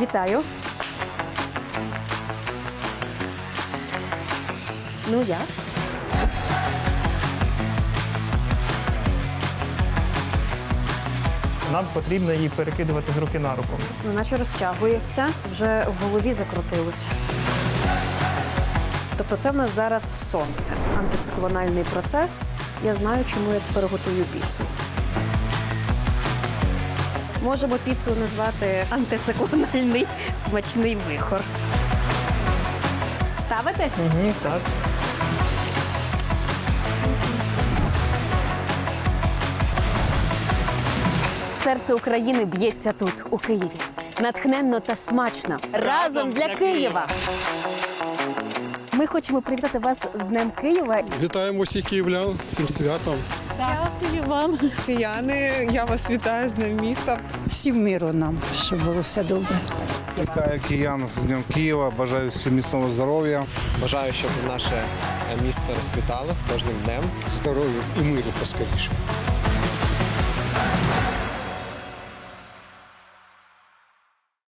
Вітаю. Ну як? Нам потрібно її перекидувати з руки на руку. Ну, наче розтягується, вже в голові закрутилося. Тобто це в нас зараз сонце, антициклональний процес. Я знаю, чому я тепер готую піцу. Можемо піцу назвати антициклональний смачний вихор. Ставити? Угу, так. Серце України б'ється тут, у Києві. Натхненно та смачно. Разом для Києва. Ми хочемо привітати вас з Днем Києва. Вітаємо всіх київлян цим святом. Дякую вам. Кияни, я вас вітаю з Днем міста. всім миру нам, щоб було все добре. Вітаю киян з Днем Києва, бажаю всім міцного здоров'я. Бажаю, щоб наше місто розквітало з кожним днем. Здоров'я і миру поскоріше.